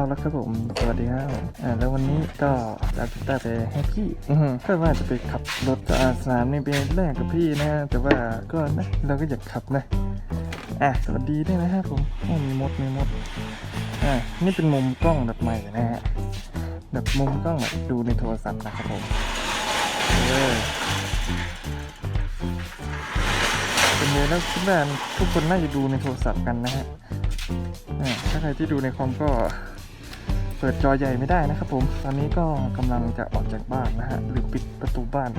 เอาละครับผม สวัสดีครับอ่าแล้ววันนี้ก็เราจะได้ไปให้พี่อือฮึก็ว่าจะไปขับรถอาสามนี่ไปแลกกับพี่นะฮะแต่ว่าก็นะเราก็อยากขับนะอะสวัสดีด้วยนะครับผมโอ้มีมดมีมดอ่านี่เป็นมุมกล้องแบบใหม่นะฮะแบบมุมกล้องแบบดูในโทรศัพท์นะครับผมเออเป็นเลยแล้วคิดว่าทุกคนน่าจะดูในโทรศัพท์กันนะฮะอ่าถ้าใครที่ดูในคอมก็ เปิดจอใหญ่ไม่ได้นะครับผม ตอนนี้ก็กำลังจะออกจากบ้านนะฮะ หรือปิดประตูบ้าน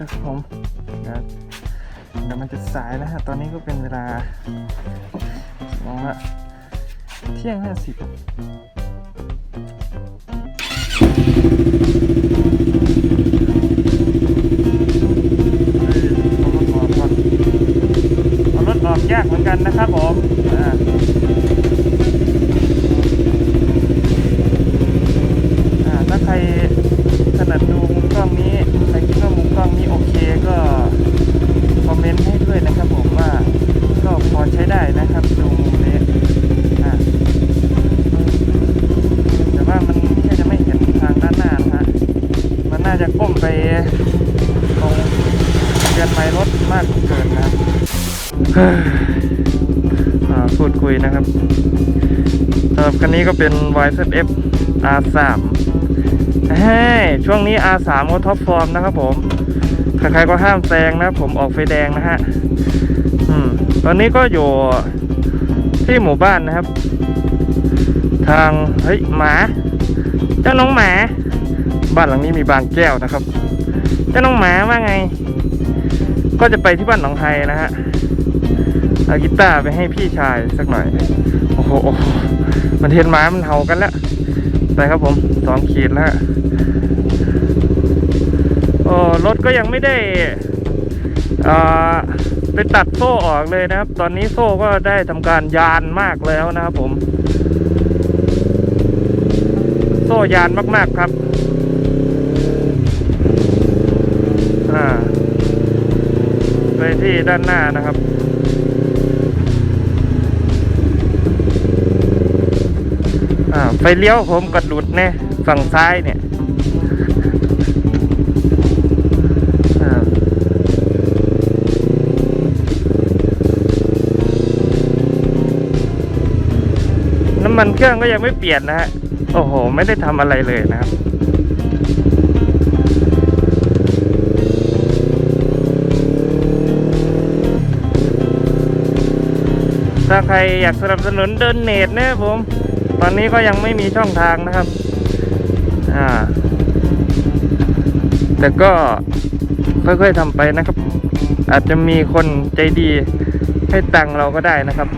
นะครับผมเดี๋ยวเดี๋ยวมันจะสายนะฮะ ตอนนี้ก็เป็นเวลามองว่าเที่ยงห้าสิบเอารถออกยากเหมือนกันนะครับผมอ่า อ่าถ้าใค รถนัดดูมุมกล้องนี้ ใครคิดว่ามุมกล้องนี้โอเคก็คอมเมนต์ให้ด้วยนะครับผมว่าก็พอใช้ได้นะครับดูมุมนี้แต่ว่ามันแค่จะไม่เห็นทางด้านหน้านะฮะ มันน่าจะก้มไปตรงเรือนไม้รถมากเกินนะฮ้ยอ่าพูดคุยนะครับสำหรับคันนี้ก็เป็น YZF R3 เฮ้ย ช่วงนี้ R3 ก็ท็อปฟอร์มนะครับผม ใครๆก็ห้ามแซงนะ ผมออกไฟแดงนะฮะตอนนี้ก็อยู่ที่หมู่บ้านนะครับ ทาง เฮ้ย หมา เจ้าน้องหมา บ้านหลังนี้มีบางแก้วนะครับ เจ้าน้องหมาว่าไง ก็จะไปที่บ้านหนองไฮนะฮะเอากีตาร์ไปให้พี่ชายสักหน่อย โอ้โหมันเทียนหมามันเห่ากันแล้ว ไปครับผมสองขีดแล้วฮะโอ้รถก็ยังไม่ได้อ่าไปตัดโซ่ออกเลยนะครับ ตอนนี้โซ่ก็ได้ทำการยานมากแล้วนะครับผม โซ่ยานมาก ๆครับอ่าไปที่ด้านหน้านะครับ ไฟเลี้ยวผมกดหลุดเนี่ยฝั่งซ้ายเนี่ยน้ำมันเครื่องก็ยังไม่เปลี่ยนนะฮะ โอ้โห ไม่ได้ทำอะไรเลยนะครับถ้าใครอยากสนับสนุนเดินเนตนะครับผม ตอนนี้ก็ยังไม่มีช่องทางนะครับ อ่า แต่ก็ค่อยๆทำไปนะครับ อาจจะมีคนใจดีให้ตังเราก็ได้นะครับ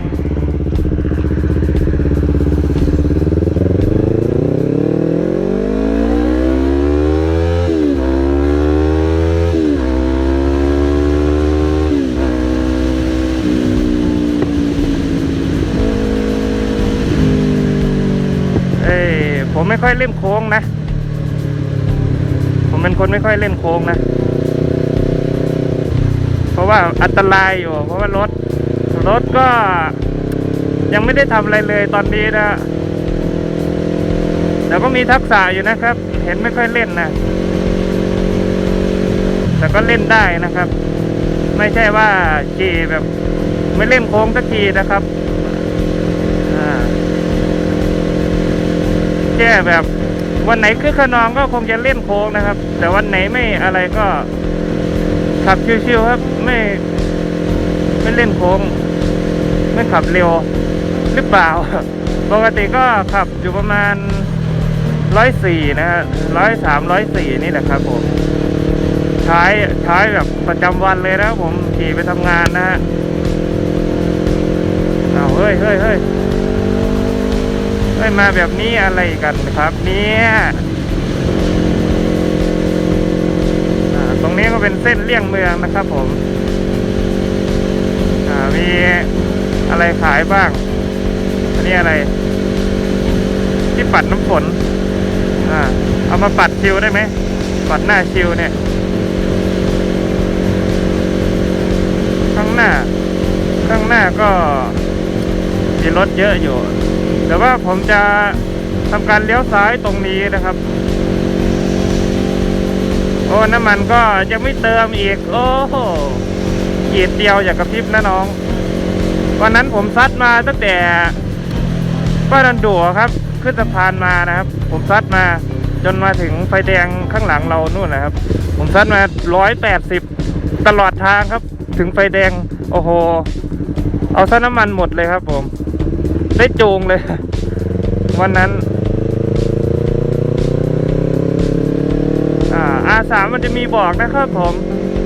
เอ้ยผมไม่ ค่อยเล่นโค้งนะ ผมเป็นคนไม่ค่อยเล่นโค้งนะ เพราะว่าอันตรายอยู่ เพราะว่ารถ รถก็ยังไม่ได้ทำอะไรเลยตอนนี้นะแต่ก็มีทักษะอยู่นะครับ เห็นไม่ค่อยเล่นนะ แต่ก็เล่นได้นะครับ ไม่ใช่ว่าขี่แบบไม่เล่นโค้งสักทีนะครับ อ่า แค่แบบวันไหนคือขนองก็คงจะเล่นโค้งนะครับ แต่วันไหนไม่อะไรก็ขับชิวๆครับ ไม่ไม่เล่นโค้ง ไม่ขับเร็วหรือเปล่า ปกติก็ขับอยู่ประมาณร้อยสี่นะฮะร้อยสามร้อยสี่นี่แหละครับผมใช้ใช้แบบประจำวันเลยนะผมขี่ไปทำงานนะฮะเอาเฮ้ยเฮ้ยเฮ้ย เฮ้มาแบบนี้อะไรกันครับ เนี่ยตรงนี้ก็เป็นเส้นเลี่ยงเมืองนะครับผมมีอะไรขายบ้าง อันนี้อะไร ที่ปัดน้ำฝนอเอามาปัดชิวได้ไหม ปัดหน้าชิวเนี่ย ข้างหน้า ข้างหน้าก็มีรถเยอะอยู่ แต่ว่าผมจะทำการเลี้ยวซ้ายตรงนี้นะครับโอ้น้ำมันก็ยังไม่เติมอีก โอ้โหขีดเดียวอย่ากกระพริบนะน้อง วันนั้นผมซัดมาตั้งแต่ป้าดันดัวครับ ขึ้นสะพานมานะครับ ผมซัดมาจนมาถึงไฟแดงข้างหลังเรานู่นนะครับ ผมซัดมาร้อยแปดสิบตลอดทางครับ ถึงไฟแดง โอ้โห เอาซะน้ำมันหมดเลยครับผม ได้จูงเลย วันนั้น อ่าอาสามมันจะมีบอกนะครับผม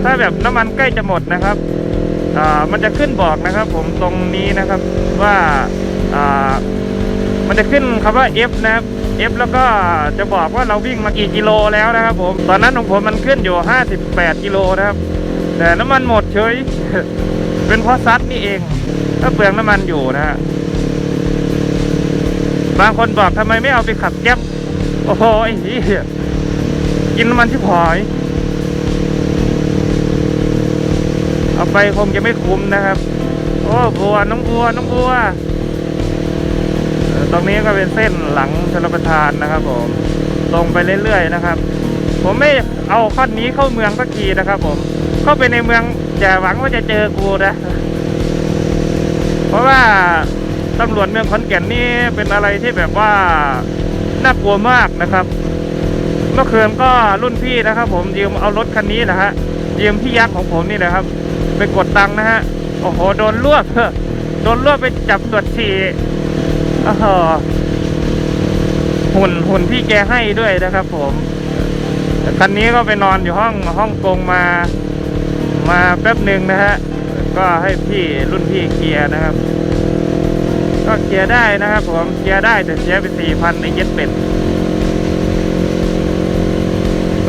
ถ้าแบบน้ำมันใกล้จะหมดนะครับ อ่ามันจะขึ้นบอกนะครับ ผมตรงนี้นะครับว่า อ่า มันจะขึ้นคำว่า F นะครับ F แล้วก็จะบอกว่าเราวิ่งมากี่กิโลแล้วนะครับ ผม ตอนนั้นของผมมันขึ้นอยู่ 58 กิโลนะครับ แต่น้ำมันหมดเฉย เป็นเพราะซัดนี่เอง ถ้าเปลืองน้ำมันอยู่นะฮะ บางคนบอกทำไมไม่เอาไปขับแก๊ปโอ้โหไอ้เหี้ยกินน้ำมันที่พอย เอาไปคงจะไม่คุ้มนะครับ โอ้บัวน้องบัวน้องบัวตรงนี้ก็เป็นเส้นหลังชลประทานนะครับผมตรงไปเรื่อยๆนะครับ ผมไม่เอาข้อนนี้เข้าเมืองสักทีนะครับ ผมเข้าไปในเมืองอย่าหวังว่าจะเจอกูนะ เพราะว่า ตำรวจเมืองขอนแก่นนี่เป็นอะไรที่แบบว่าน่ากลัวมากนะครับ เมื่อคืนก็รุ่นพี่นะครับ ผมยืมเอารถคันนี้นะฮะยืมพี่ยักษ์ของผมนี่นะครับ ไปกดตังค์นะฮะโอ้โหโดนรวบโดนรวบไปจับตรวจฉี่อ้โหหุ่นหุ่นพี่แกให้ด้วยนะครับ ผมคันนี้ก็ไปนอนอยู่ห้องห้องกงมา มาแป๊บหนึ่งนะฮะก็ให้พี่รุ่นพี่เคลียร์นะครับ ก็เคลียร์ได้นะครับผมเคลียร์ได้แต่เสียไปสี่พันในเย็ดเป็ด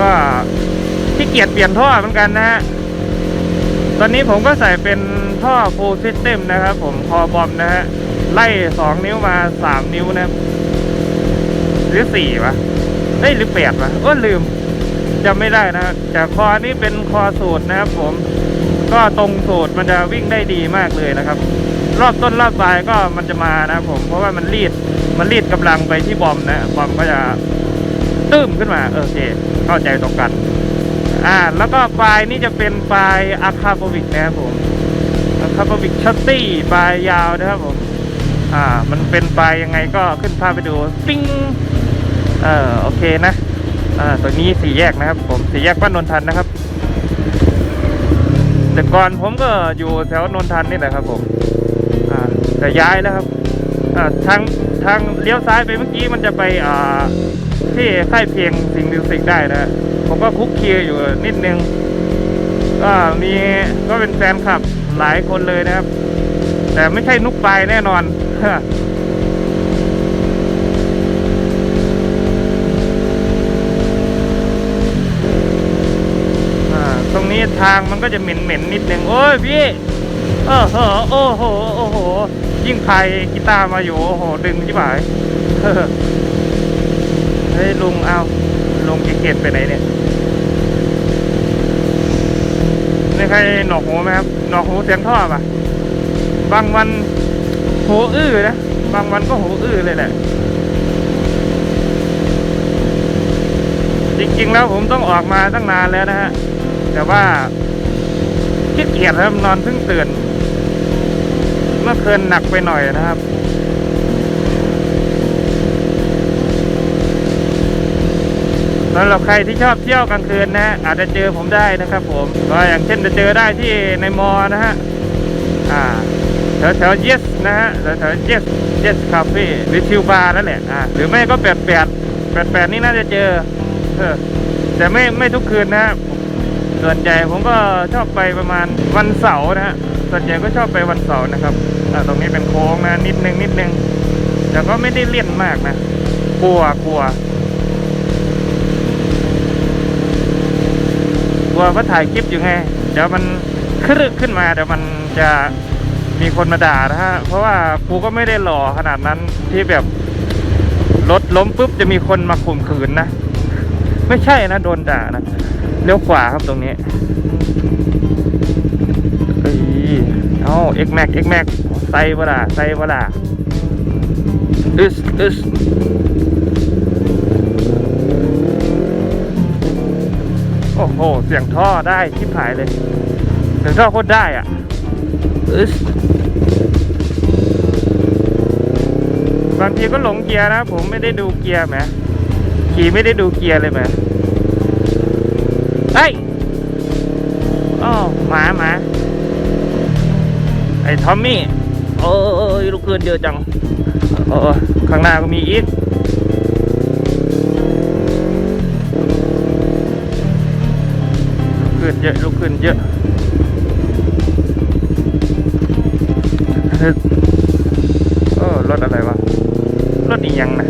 ก็ขี้เกียจเปลี่ยนท่อเหมือนกันนะฮะตอนนี้ผมก็ใส่เป็นท่อ full system นะครับ ผมคอบอมนะฮะไล่สองนิ้วมาสามนิ้วนะหรือสี่วะเอ้ยหรือแปดวะโอ้ลืมจำไม่ได้นะจากคอนี้เป็นคอสูตรนะครับ ผม ก็ตรงสูตรมันจะวิ่งได้ดีมากเลยนะครับ รอบต้นรอบปลายก็มันจะมานะผม เพราะว่ามันรีดมันรีดกำลังไปที่บอมนะบอมก็จะตื้มขึ้นมาโอเค เข้าใจตรงกัน อ่า แล้วก็ปลายนี่จะเป็นปลายอะคาโปวิกนะครับผมอะคาโปวิกชัตตี้ปลายยาวนะครับผมอ่า มันเป็นปลายยังไงก็ขึ้นภาพไปดูปิ้งเออโอเคนะอ่าตัวนี้สี่แยกนะครับ ผมสี่แยกบ้านนนทันนะครับแต่ก่อนผมก็อยู่แถวนนทันนี่แหละครับผม อ่าแต่ย้ายแล้วครับอ่าทางทางเลี้ยวซ้ายไปเมื่อกี้มันจะไปอ่าที่ค่ายเพลงสิงห์มิวสิกได้นะผมก็คุกคีอยู่นิดนึงก็มีก็เป็นแฟนคลับหลายคนเลยนะครับ แต่ไม่ใช่นุกปลายแน่นอนอ่าตรงนี้ทางมันก็จะเหม็นเหม็นนิดนึง โอ้ยพี่ เออเหโอ้โห โอ้โห ยิ่งใครกีตาร์มาอยู่ โอ้โห ดึงที่หมายเฮ้ยลุงเอาลุงเกียรไปไหนเนี่ยนี่ใครหนอกหูไหมครับ หนอกหูเสียงท่อป่ะ บางวันหูอื้อนะ บางวันก็หูอื้อเลยแหละ จริงๆแล้วผมต้องออกมาตั้งนานแล้วนะฮะ แต่ว่าขี้เกียจครับนอนเพิ่งตื่น มื่อคืนหนักไปหน่อยนะครับ สำหรับใครที่ชอบเที่ยวกลางคืนนะฮะอาจจะเจอผมได้นะครับ ผมก็อย่างเช่นจะเจอได้ที่ในมอนะฮะอ่าแถวแถว yes นะฮะแถวแถว yes yes cafe หรือชิวบาร์นั่นแหละอ่าหรือไม่ก็แปดแปดแปดแปดนี่น่าจะเจอเออแต่ไม่ไม่ทุกคืนนะฮะส่วนใหญ่ผมก็ชอบไปประมาณวันเสาร์นะฮะส่วนใหญ่ก็ชอบไปวันเสาร์นะครับ ตรงนี้เป็นโค้งนะนิดนึงนิดนึงแต่ก็ไม่ได้เลี่ยนมากนะ กลัวกลัว กลัวว่าถ่ายคลิปอยู่ไง เดี๋ยวมันครึกขึ้นมาเดี๋ยวมันจะมีคนมาด่านะฮะ เพราะว่ากูก็ไม่ได้หล่อขนาดนั้นที่แบบรถล้มปุ๊บจะมีคนมาข่มขืนนะ ไม่ใช่นะโดนด่านะเลี้ยวขวาครับตรงนี้ เอ้ยเอา X Max X Max ใส่เวลาใส่เวลาอึสอึสโอ้โห เสียงท่อได้ที่ผายเลย เสียงท่อโคตรได้อะอึสบางทีก็หลงเกียร์นะ ผมไม่ได้ดูเกียร์แหมขี่ไม่ได้ดูเกียร์เลยแหมเฮ้ยอ๋อหมาหมาไอ้ทอมมี่ โอ้ยลูกเกินเยอะจังเออข้างหน้าก็มีอีกลูกขึ้นเยอะลูกขึ้นเยอะเฮ้ยออรถอะไรวะรถอียังนะ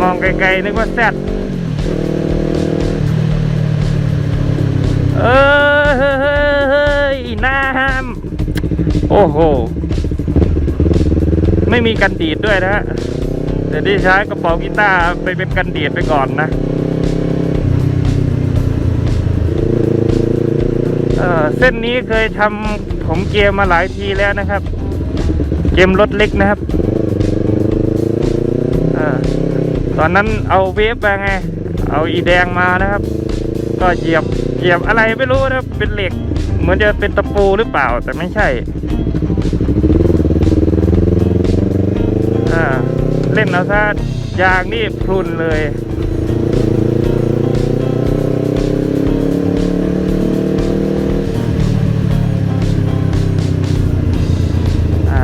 มองไกลๆนึกว่าแซด โอ้โห ไม่มีกันดีดด้วยนะฮะแต่ที่ใช้กระเป๋ากีตาร์ไปเป็นกันดีดไปก่อนนะเออเส้นนี้เคยทำผมเกมมาหลายทีแล้วนะครับ เกมรถเล็กนะครับเออตอนนั้นเอาเวฟมาไง เอาอีแดงมานะครับ ก็เหยียบเหยียบอะไรไม่รู้นะครับเป็นเหล็ก เหมือนจะเป็นตะปูหรือเปล่าแต่ไม่ใช่ เล่นเอาซะยางนี่พรุนเลยอ่า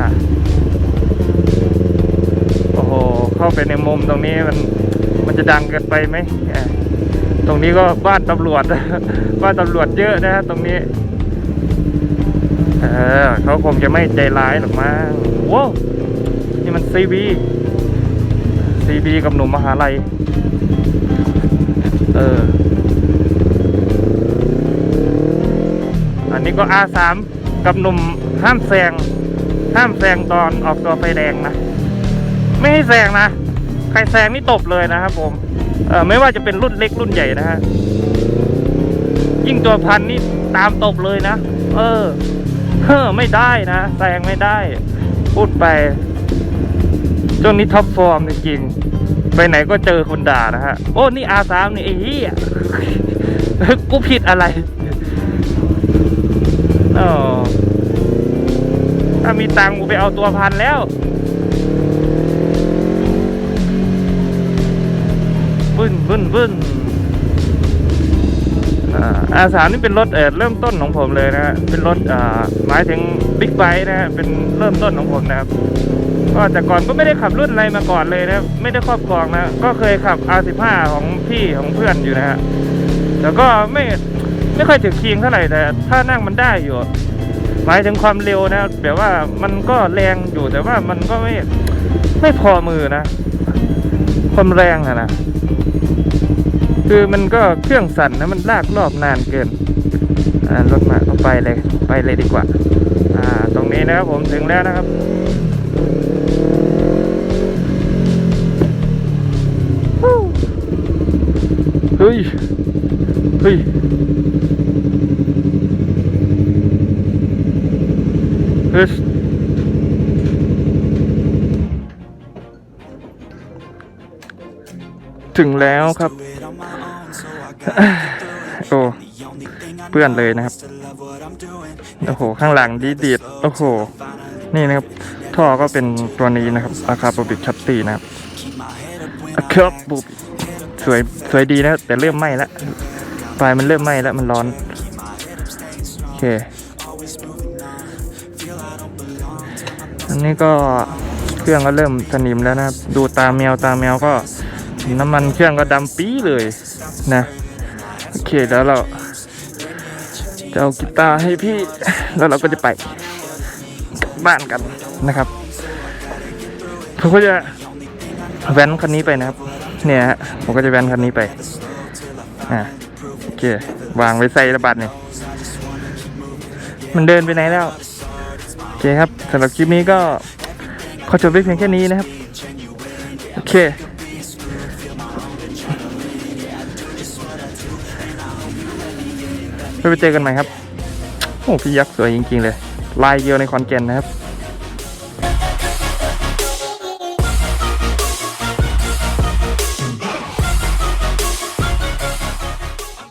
โอ้โหเข้าไปในมุมตรงนี้มันมันจะดังเกินไปไหม ตรงนี้ก็บ้านตำรวจ บ้านตำรวจเยอะนะฮะตรงนี้ เออเขาคงจะไม่ใจร้ายหรอกมั้งว้าวนี่มันซีบี ซีบีกับหนุ่มมหาลัย เออ อันนี้ก็ R3 กับหนุ่มห้ามแซง ห้ามแซงตอนออกตัวไฟแดงนะ ไม่ให้แซงนะ ใครแซงนี่ตบเลยนะครับผม เออไม่ว่าจะเป็นรุ่นเล็กรุ่นใหญ่นะฮะ ยิ่งตัวพันนี่ตามตบเลยนะ เออเฮ้อไม่ได้นะ แซงไม่ได้ พูดไป ช่วงนี้ท็อปฟอร์มจริงๆไปไหนก็เจอคนด่านะฮะ โอ้ นี่อาสามนี่ไอ้เหี้ยกูผิดอะไรอ๋อถ้ามีตังกูไปเอาตัวพันแล้ว บึ้นบึ้นบึ้นอาสามนี่เป็นรถเออเริ่มต้นของผมเลยนะฮะ เป็นรถอ่าหมายถึงบิ๊กไบค์นะฮะ เป็นเริ่มต้นของผมนะครับ ก็แต่ก่อนก็ไม่ได้ขับรุ่นอะไรมาก่อนเลยนะไม่ได้ครอบครองนะก็เคยขับ R15 ของพี่ของเพื่อนอยู่นะฮะแต่ก็ไม่ไม่ค่อยถึงคิงเท่าไหร่แต่ ถ้านั่งมันได้อยู่ หมายถึงความเร็วนะแบบว่ามันก็แรงอยู่แต่ว่ามันก็ไม่ไม่พอมือนะความแรงอะนะคือมันก็เครื่องสั่นนะมันลากรอบนานเกินรถมาเอาไปเลยไปเลยดีกว่า อ่า ตรงนี้นะครับผมถึงแล้วนะครับ ฮ้ย เฮ้ย เฮ้ย ถึงแล้วครับ โอ้เพื่อนเลยนะครับ โอ้โห ข้างหลังดีดีดโอ้โห นี่นะครับ ท่อก็เป็นตัวนี้นะครับ อาคาโปบิกชัตตีนะครับอาคาโปบิก สวยสวยดีนะแต่เริ่มไหม้แล้วปลายมันเริ่มไหม้แล้วมันร้อนโอเคอันนี้ก็เครื่องก็เริ่มสนิมแล้วนะครับดูตาแมวตาแมวก็น้ำมันเครื่องก็ดำปี๊เลยนะโอเคแล้วเราจะเอากีตาร์ให้พี่แล้วเราก็จะไปบ้านกันนะครับผมก็จะแว้นคันนี้ไปนะครับ เนี่ยฮะผมก็จะแว้นคันนี้ไปอ่าโอเควางไว้ใส่ระบาดเนี่ยมันเดินไปไหนแล้วโอเคครับสำหรับคลิปนี้ก็ขอจบไว้เพียงแค่นี้นะครับโอเคไว้ไปเจอกันใหม่ครับ โอ้พี่ยักษ์สวยจริงๆเลย ลายเดียวในคอนเกนนะครับ